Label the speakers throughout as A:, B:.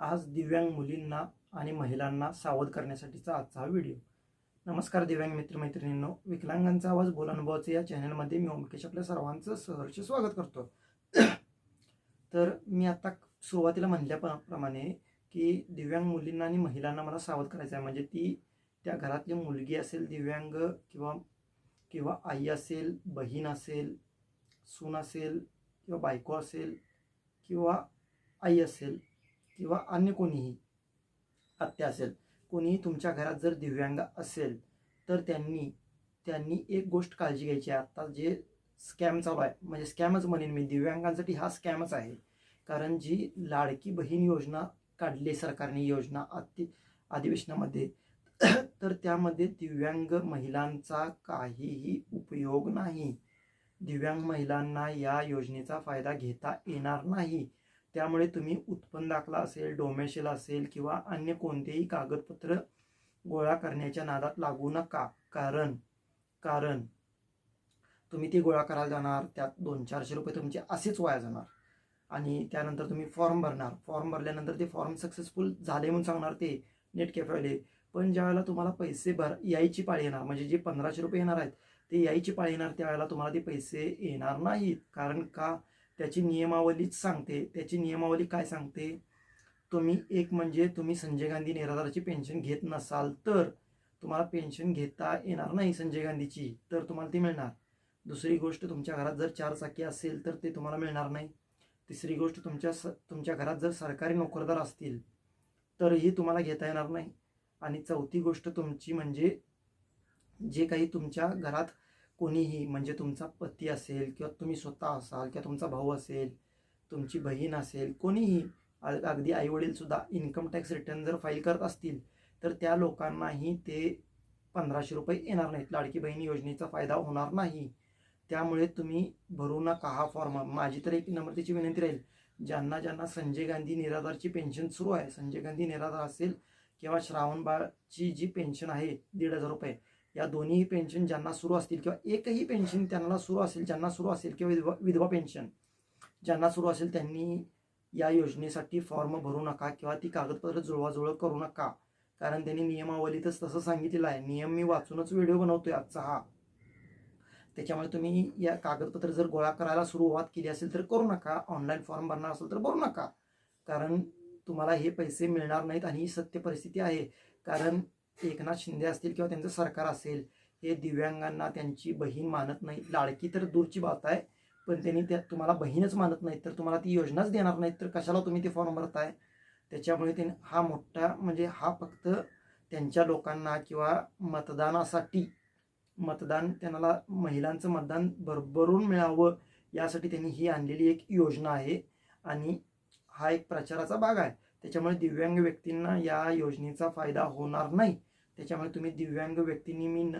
A: आज दिव्यांग मुलींना आणि महिलांना सावध करण्यासाठीचा आजचा हा व्हिडिओ. नमस्कार दिव्यांग मित्रमैत्रिणींनो. विकलांगांचा आवाज बोलानुभवाचं या चॅनलमध्ये मी ओमकेश आपल्या सर्वांचं सहर्ष स्वागत करतो. तर मी आता सुरुवातीला म्हणल्याप्रमाणे की दिव्यांग मुलींना आणि महिलांना मला सावध करायचं आहे. म्हणजे ती त्या घरातली मुलगी असेल दिव्यांग किंवा किंवा आई असेल बहीण असेल सून असेल किंवा बायको असेल किंवा आई असेल किंवा अन्य कोणीही आत्या असेल कोणीही तुमच्या घरात जर दिव्यांग असेल तर त्यांनी त्यांनी एक गोष्ट काळजी घ्यायची. आहे आत्ता जे स्कॅम चालू आहे म्हणजे स्कॅमच म्हणेन मी दिव्यांगांसाठी हा स्कॅमच आहे. कारण जी लाडकी बहीण योजना काढली सरकारने योजना अति अधिवेशनामध्ये तर त्यामध्ये दिव्यांग महिलांचा काहीही उपयोग नाही. दिव्यांग महिलांना या योजनेचा फायदा घेता येणार नाही. त्यामुळे तुम्ही उत्पन्न दाखला असेल डोमेशल असेल किंवा अन्य कोणतेही कागदपत्र गोळा करण्याच्या नादात लागू नका. कारण कारण तुम्ही ते गोळा करायला जाणार त्यात दोन चारशे रुपये तुमचे असेच वाया जाणार. आणि त्यानंतर तुम्ही फॉर्म भरणार. फॉर्म भरल्यानंतर ते फॉर्म सक्सेसफुल झाले म्हणून सांगणार ते नेट कॅफेवाले पण ज्यावेळेला तुम्हाला पैसे भर यायची पाळी येणार म्हणजे जे पंधराशे रुपये येणार आहेत ते यायची पाळी येणार त्यावेळेला तुम्हाला ते पैसे येणार नाहीत. कारण का? त्याची नियमावलीच सांगते. त्याची नियमावली काय सांगते? तुम्ही एक म्हणजे तुम्ही संजय गांधी निराधाराची पेन्शन घेत नसाल तर तुम्हाला पेन्शन घेता येणार नाही संजय गांधीची तर तुम्हाला ती मिळणार. दुसरी गोष्ट तुमच्या घरात जर चार चाकी असेल तर ते तुम्हाला मिळणार नाही. तिसरी गोष्ट तुमच्या स तुमच्या घरात जर सरकारी नोकरदार असतील तरही तुम्हाला घेता येणार नाही. आणि चौथी गोष्ट तुमची म्हणजे जे काही तुमच्या घरात कोणीही म्हणजे तुमचा पती असेल किंवा तुम्ही स्वतः असाल किंवा तुमचा भाऊ असेल तुमची बहीण असेल कोणीही अगदी आईवडीलसुद्धा इन्कम टॅक्स रिटर्न जर फाईल करत असतील तर त्या लोकांनाही ते पंधराशे रुपये येणार नाहीत. लाडकी बहीण योजनेचा फायदा होणार नाही. त्यामुळे तुम्ही भरू नका हा फॉर्म माझी तर एक नम्रतेची विनंती राहील ज्यांना ज्यांना संजय गांधी निराधारची पेन्शन सुरू आहे संजय गांधी निराधार असेल किंवा श्रावणबाळची जी पेन्शन आहे दीड हजार रुपये या दोन्ही पेन्शन ज्यांना सुरू असतील किंवा एकही पेन्शन त्यांना सुरू असेल ज्यांना सुरू असेल किंवा विधवा विधवा पेन्शन ज्यांना सुरू असेल त्यांनी या योजनेसाठी फॉर्म भरू नका किंवा ती कागदपत्र जुळवाजुळव करू नका. कारण त्यांनी नियमावलीतच तसं सांगितलेलं आहे. नियम मी वाचूनच व्हिडिओ बनवतोय आजचा हा. त्याच्यामुळे तुम्ही या कागदपत्र जर गोळा करायला सुरुवात केली असेल तर करू नका. ऑनलाईन फॉर्म भरणार असेल तर भरू नका. कारण तुम्हाला हे पैसे मिळणार नाहीत आणि ही सत्य परिस्थिती आहे. कारण एकनाथ शिंदे असतील किंवा त्यांचं सरकार असेल हे दिव्यांगांना त्यांची बहीण मानत नाही लाडकी तर दूरची बात आहे पण त्यांनी त्या तुम्हाला बहीणच मानत नाहीत तर तुम्हाला ती योजनाच देणार नाहीत तर कशाला तुम्ही ते फॉर्म भरताय? त्याच्यामुळे त्यांनी हा मोठा म्हणजे हा फक्त त्यांच्या लोकांना किंवा मतदानासाठी मतदान त्यांना महिलांचं मतदान भरभरून मिळावं यासाठी त्यांनी ही आणलेली एक योजना आहे. आणि हा एक प्रचाराचा भाग आहे. त्याच्यामुळे दिव्यांग व्यक्तींना या योजनेचा फायदा होणार नाही. त्याच्यामुळे तुम्ही दिव्यांग व्यक्तींनी मी न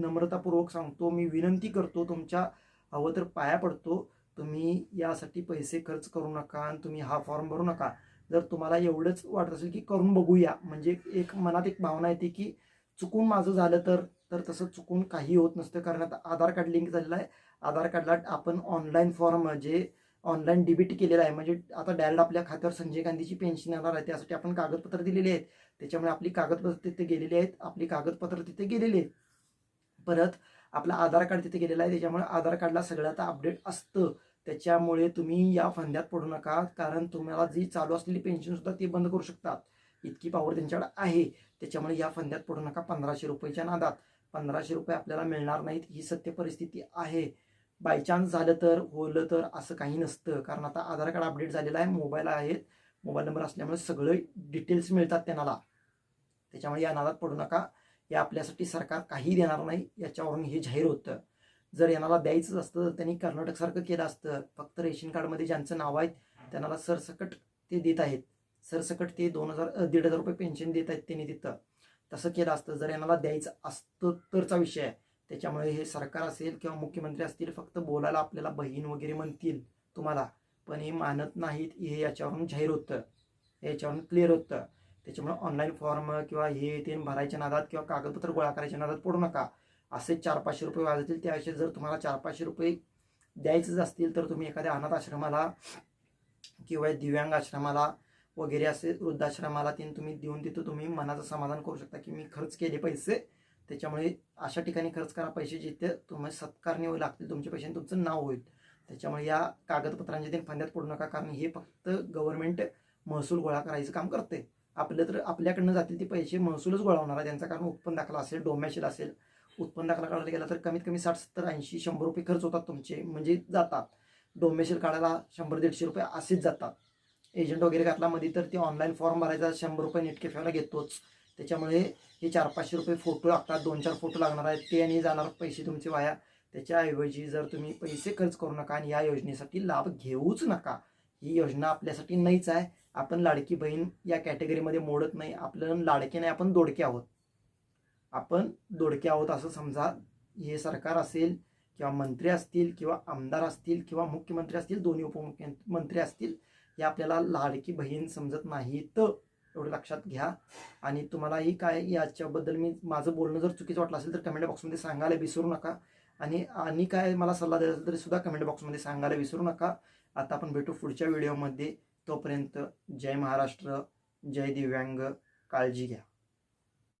A: नम्रतापूर्वक सांगतो मी विनंती करतो तुमच्या हवं तर पाया पडतो तुम्ही यासाठी पैसे खर्च करू नका आणि तुम्ही हा फॉर्म भरू नका. जर तुम्हाला एवढंच वाटत असेल की करून बघूया म्हणजे एक मनात एक भावना येते की चुकून माझं झालं तर तर तसं चुकून काही होत नसतं. कारण आता आधार कार्ड लिंक झालेलं आहे. आधार कार्डला आपण ऑनलाईन फॉर्म जे ऑनलाईन डेबिट केलेलं आहे. म्हणजे आता डायरेक्ट आपल्या खात्यावर संजय गांधीची पेन्शन येणार आहे. त्यासाठी आपण कागदपत्र दिलेली आहेत. त्याच्यामुळे आपली कागदपत्र तिथे गेलेली आहेत. आपली कागदपत्र तिथे गेलेली आहेत. परत आपला आधार कार्ड तिथे गेलेलं आहे. त्याच्यामुळे आधार कार्डला सगळं आता अपडेट असतं. त्याच्यामुळे तुम्ही या फंद्यात पडू नका. कारण तुम्हाला जी चालू असलेली पेन्शनसुद्धा ती बंद करू शकतात. इतकी पॉवर त्यांच्याकडे आहे. त्याच्यामुळे या फंद्यात पडू नका. पंधराशे रुपयेच्या नादात. पंधराशे रुपये आपल्याला मिळणार नाहीत. ही सत्य परिस्थिती आहे. बायचान्स झालं तर होलं तर असं काही नसतं. कारण आता आधार कार्ड अपडेट झालेलं आहे मोबाईल आहेत. मोबाईल नंबर असल्यामुळे सगळे डिटेल्स मिळतात त्यांना. त्याच्यामुळे या नादात पडू नका. हे आपल्यासाठी सरकार काही देणार नाही याच्यावरून हे जाहीर होतं. जर यांना द्यायचंच असतं तर त्यांनी कर्नाटकसारखं केलं असतं. फक्त रेशन कार्डमध्ये ज्यांचं नाव आहे त्यांना सरसकट ते देत आहेत. सरसकट ते दोन हजार दीड हजार रुपये पेन्शन देत आहेत त्यांनी तिथं. तसं केलं असतं. जर यांना द्यायचं असतं तरचा विषय आहे. त्याच्यामुळे हे सरकार असेल किंवा मुख्यमंत्री असतील फक्त बोलायला आपल्याला बहीण वगैरे म्हणतील तुम्हाला. पण हे मानत नाहीत हे याच्यावरून जाहीर होतं. याच्यावरून क्लिअर होतं. त्याच्यामुळे ऑनलाईन फॉर्म किंवा हे ते भरायच्या नादात किंवा कागदपत्र गोळा करायच्या नादात पडू नका. असे चार पाचशे रुपये वाजतील त्याविषयी जर तुम्हाला चार पाचशे रुपये द्यायचेच असतील तर तुम्ही एखाद्या अनाथ आश्रमाला किंवा दिव्यांग आश्रमाला वगैरे असे वृद्धाश्रमाला तीन तुम्ही देऊन तिथं तुम्ही मनाचं समाधान करू शकता की मी खर्च केले पैसे त्याच्यामुळे अशा ठिकाणी खर्च करा पैसे जिथे तुम्हाला सत्कारणी होऊ लागतील तुमचे पैसे तुमचं नाव होईल. त्याच्यामुळे या कागदपत्रांच्या ते फंद्यात पडू नका कारण हे फक्त गव्हर्नमेंट महसूल गोळा करायचं काम करते आपलं तर आपल्याकडनं जातील ते पैसे महसूलच गोळा होणार आहे. त्यांचा कारण उत्पन्न दाखला असेल डोम्याशील असेल उत्पन्न दाखला काढायला गेला तर कमीत कमी साठ सत्तर ऐंशी शंभर रुपये खर्च होतात तुमचे म्हणजे जातात. डोमेशील काढायला शंभर दीडशे रुपये असेच जातात. एजंट वगैरे घातला मध्ये तर ते ऑनलाईन फॉर्म भरायचा शंभर रुपये नेटके कॅफेला घेतोच. त्याच्यामुळे हे चार पाचशे रुपये फोटो लागतात दोन चार फोटो लागणार आहेत ते आणि जाणार पैसे तुमचे वाया. त्याच्याऐवजी जर तुम्ही पैसे खर्च करू नका आणि या योजनेसाठी लाभ घेऊच नका. ही योजना आपल्यासाठी नाहीच आहे. आपण लाडकी बहीण या कॅटेगरीमध्ये मोडत नाही. आपलं लाडके नाही आपण दोडके आहोत. आपण दोडके आहोत असं समजा हे सरकार असेल किंवा मंत्री असतील किंवा आमदार असतील किंवा मुख्यमंत्री असतील दोन्ही उपमुख्यमंत्री असतील हे आपल्याला लाडकी बहीण समजत नाही तर एवढं लक्षात घ्या. आणि तुम्हालाही काय याच्याबद्दल मी माझं बोलणं जर चुकीचं वाटलं असेल तर कमेंट बॉक्समध्ये सांगायला विसरू नका. आणि आणि काय मला सल्ला द्यायचा असेल तरी सुद्धा कमेंट बॉक्समध्ये सांगायला विसरू नका. आता आपण भेटू पुढच्या व्हिडिओमध्ये तोपर्यंत जय महाराष्ट्र जय दिव्यांग काळजी घ्या.